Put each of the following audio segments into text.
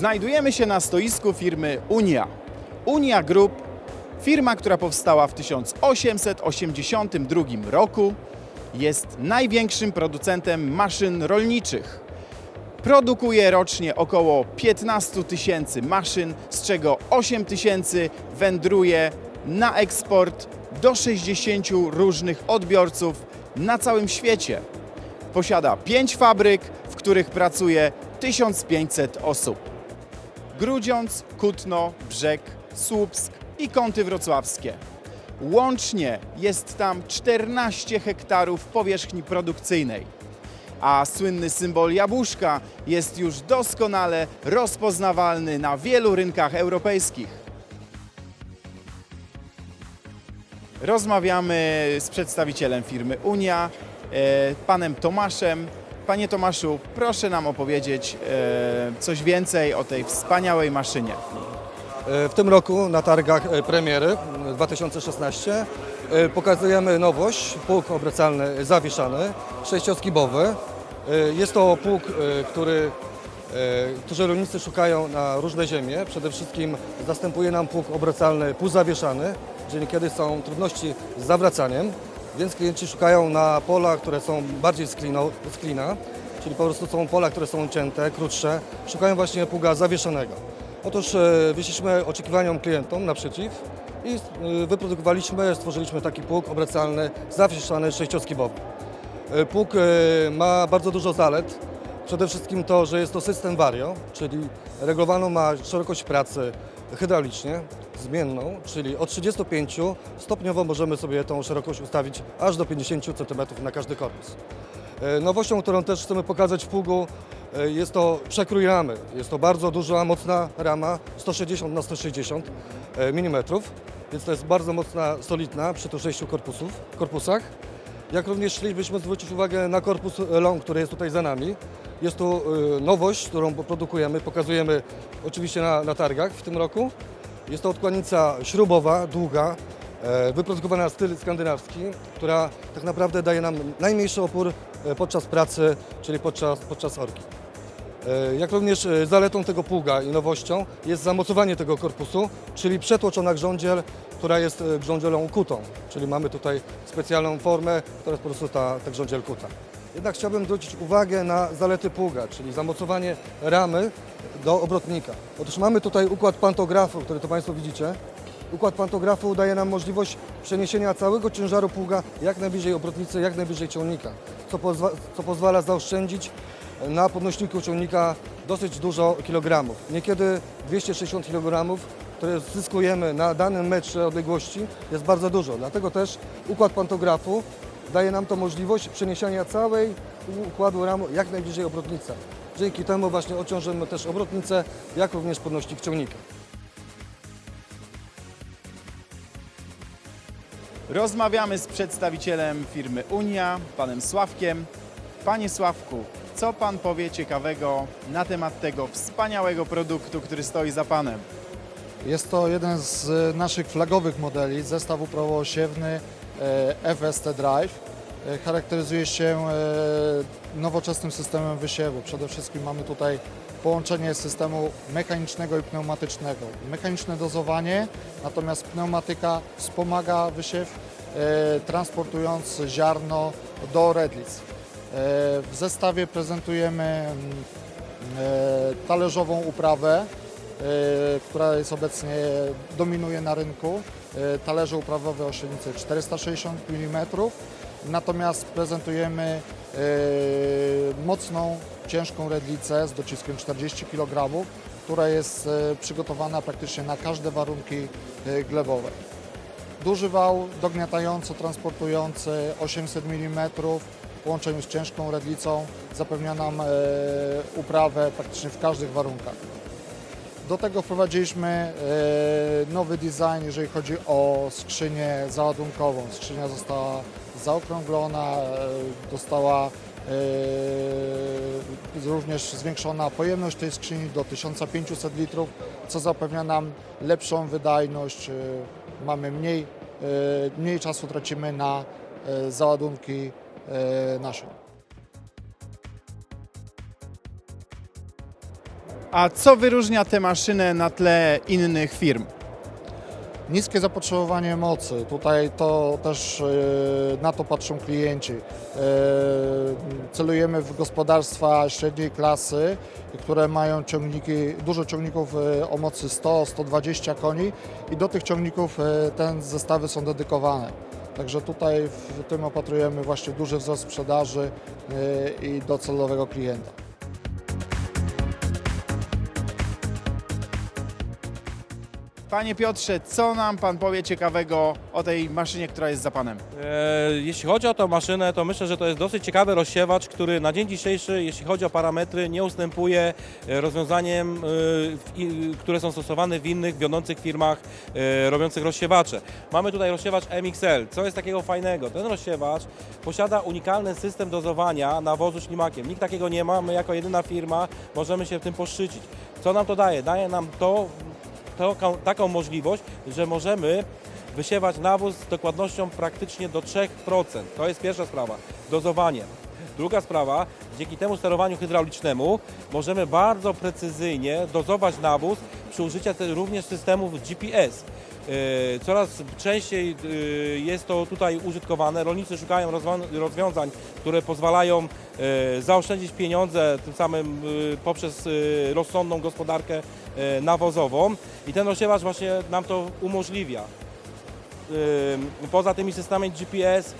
Znajdujemy się na stoisku firmy Unia. Unia Group, firma, która powstała w 1882 roku, jest największym producentem maszyn rolniczych. Produkuje rocznie około 15 tysięcy maszyn, z czego 8 tysięcy wędruje na eksport do 60 różnych odbiorców na całym świecie. Posiada 5 fabryk, w których pracuje 1500 osób. Grudziądz, Kutno, Brzeg, Słupsk i Kąty Wrocławskie. Łącznie jest tam 14 hektarów powierzchni produkcyjnej, a słynny symbol jabłuszka jest już doskonale rozpoznawalny na wielu rynkach europejskich. Rozmawiamy z przedstawicielem firmy Unia, e, panem Tomaszem. Panie Tomaszu, proszę nam opowiedzieć e, coś więcej o tej wspaniałej maszynie. E, W tym roku na targach e, premiery e, 2016 e, pokazujemy nowość, pług obracalny zawieszany, sześcioskibowy. Jest to pług, który, którzy rolnicy szukają na różne ziemie. Przede wszystkim zastępuje nam pług obracalny półzawieszany, gdzie niekiedy są trudności z zawracaniem, więc klienci szukają na pola, które są bardziej z, klina, czyli po prostu są pola, które są cięte, krótsze, szukają właśnie pługa zawieszonego. Otóż e, wyszliśmy oczekiwaniom klientom naprzeciw i e, wyprodukowaliśmy, stworzyliśmy taki pług obracalny, zawieszany, sześcioskibowy. E, Pług ma bardzo dużo zalet. Przede wszystkim to, że jest to system Vario, czyli regulowaną ma szerokość pracy hydraulicznie, zmienną, czyli od 35 stopniowo możemy sobie tą szerokość ustawić aż do 50 cm na każdy korpus. E, Nowością, którą też chcemy pokazać w pługu, e, jest to przekrój ramy. Jest to bardzo duża, mocna rama, 160 na 160 mm, więc to jest bardzo mocna, solidna przy tych sześciu korpusów, korpusach. Jak również chcielibyśmy zwrócić uwagę na korpus long, który jest tutaj za nami. Jest to e, nowość, którą produkujemy, pokazujemy oczywiście na, na targach w tym roku. Jest to odkładnica śrubowa, długa, e, wyprodukowana w stylu skandynawski, która tak naprawdę daje nam najmniejszy opór e, podczas pracy, czyli podczas, podczas orki. E, Jak również zaletą tego pługa i nowością jest zamocowanie tego korpusu, czyli przetłoczona grządziel, która jest grządzielą kutą, czyli mamy tutaj specjalną formę, która jest po prostu ta, ta grządziel kuta. Jednak chciałbym zwrócić uwagę na zalety pługa, czyli zamocowanie ramy do obrotnika. Otóż mamy tutaj układ pantografu, który to Państwo widzicie. Układ pantografu daje nam możliwość przeniesienia całego ciężaru pługa jak najbliżej obrotnicy, jak najbliżej ciągnika, co, pozwa- co pozwala zaoszczędzić na podnośniku ciągnika dosyć dużo kilogramów. Niekiedy 260 kg, które zyskujemy na danym metrze odległości jest bardzo dużo. Dlatego też układ pantografu daje nam to możliwość przeniesienia całej układu ramu jak najbliżej obrotnicy. Dzięki temu właśnie ociążymy też obrotnicę, jak również podnośnik ciągnika. Rozmawiamy z przedstawicielem firmy Unia, panem Sławkiem. Panie Sławku, co pan powie ciekawego na temat tego wspaniałego produktu, który stoi za panem? Jest to jeden z naszych flagowych modeli, zestaw uprawoosiewny e, FST Drive. E, Charakteryzuje się e, nowoczesnym systemem wysiewu. Przede wszystkim mamy tutaj połączenie systemu mechanicznego i pneumatycznego. Mechaniczne dozowanie, natomiast pneumatyka wspomaga wysiew, e, transportując ziarno do redlic. E, W zestawie prezentujemy mm, e, talerzową uprawę, e, która jest obecnie dominuje na rynku. E, Talerze uprawowe o średnicy 460 mm, natomiast prezentujemy e, mocną, ciężką redlicę z dociskiem 40 kg, która jest e, przygotowana praktycznie na każde warunki glebowe. Duży wał dogniatająco transportujący 800 mm w połączeniu z ciężką redlicą zapewnia nam uprawę praktycznie w każdych warunkach. Do tego wprowadziliśmy e, nowy design, jeżeli chodzi o skrzynię załadunkową. Skrzynia została zaokrąglona, e, dostała e, również zwiększona pojemność tej skrzyni do 1500 litrów, co zapewnia nam lepszą wydajność. Mamy mniej, mniej czasu tracimy na załadunki e, A co wyróżnia tę maszynę na tle innych firm? Niskie zapotrzebowanie mocy. Tutaj to też e, na to patrzą klienci. E, Celujemy w gospodarstwa średniej klasy, które mają ciągniki, dużo ciągników e, o mocy 100-120 koni i do tych ciągników e, te zestawy są dedykowane. Także tutaj w tym opatrujemy właśnie duży wzrost sprzedaży i do celowego klienta. Panie Piotrze, co nam Pan powie ciekawego o tej maszynie, która jest za Panem? E, Jeśli chodzi o tę maszynę, to myślę, że to jest dosyć ciekawy rozsiewacz, który na dzień dzisiejszy, jeśli chodzi o parametry, nie ustępuje e, rozwiązaniem, e, które są stosowane w innych wiodących firmach e, robiących rozsiewacze. Mamy tutaj rozsiewacz MXL. Co jest takiego fajnego? Ten rozsiewacz posiada unikalny system dozowania nawozu ślimakiem. Nikt takiego nie ma, my jako jedyna firma możemy się tym poszczycić. Co nam to daje? Daje nam to taką, taką możliwość, że możemy wysiewać nawóz z dokładnością praktycznie do 3%. To jest pierwsza sprawa, dozowanie. Druga sprawa, dzięki temu sterowaniu hydraulicznemu możemy bardzo precyzyjnie dozować nawóz przy użyciu również systemów GPS. Yy, Coraz częściej yy, jest to tutaj użytkowane. Rolnicy szukają rozwiązań, które pozwalają yy, zaoszczędzić pieniądze, tym samym poprzez rozsądną gospodarkę nawozową i ten rozsiewacz właśnie nam to umożliwia. Poza tymi systemami GPS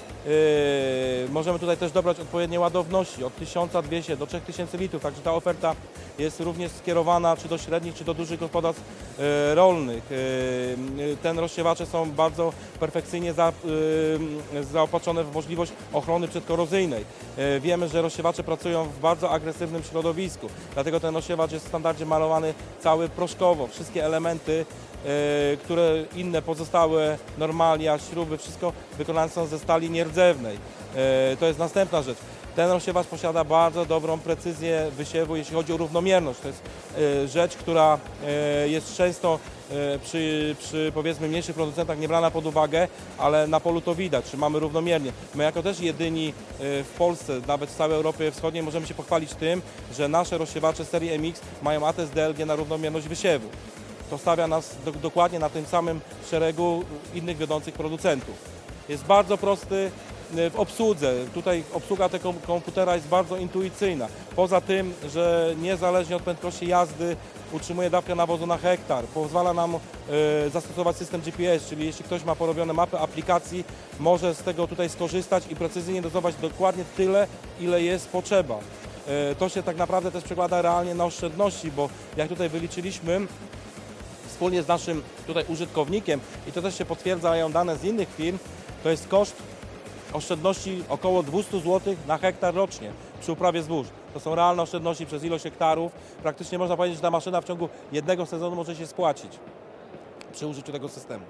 możemy tutaj też dobrać odpowiednie ładowności od 1200 do 3000 litrów, także ta oferta jest również skierowana czy do średnich, czy do dużych gospodarstw yy, rolnych. Yy, Ten rozsiewacze są bardzo perfekcyjnie za, zaopatrzone w możliwość ochrony przedkorozyjnej. Wiemy, że rozsiewacze pracują w bardzo agresywnym środowisku, dlatego ten rozsiewacz jest w standardzie malowany cały proszkowo. Wszystkie elementy e, które inne pozostałe normalia, śruby, wszystko wykonane są ze stali nierdzewnej. E, To jest następna rzecz. Ten rozsiewacz posiada bardzo dobrą precyzję wysiewu, jeśli chodzi o równomierność. To jest e, rzecz, która e, jest często e, przy, przy powiedzmy mniejszych producentach nie brana pod uwagę, ale na polu to widać, czy mamy równomiernie. My jako też jedyni w Polsce, nawet w całej Europie Wschodniej możemy się pochwalić tym, że nasze rozsiewacze serii MX mają atest DLG na równomierność wysiewu to stawia nas do, dokładnie na tym samym szeregu innych wiodących producentów. Jest bardzo prosty w obsłudze. Tutaj obsługa tego komputera jest bardzo intuicyjna. Poza tym, że niezależnie od prędkości jazdy utrzymuje dawkę nawozu na hektar. Pozwala nam y, zastosować system GPS, czyli jeśli ktoś ma porobione mapy aplikacji, może z tego tutaj skorzystać i precyzyjnie dozować dokładnie tyle, ile jest potrzeba. Y, To się tak naprawdę też przekłada realnie na oszczędności, bo jak tutaj wyliczyliśmy, wspólnie z naszym tutaj użytkownikiem i to też się potwierdzają dane z innych firm, to jest koszt oszczędności około 200 zł na hektar rocznie przy uprawie zbóż. To są realne oszczędności przez ilość hektarów. Praktycznie można powiedzieć, że ta maszyna w ciągu jednego sezonu może się spłacić przy użyciu tego systemu.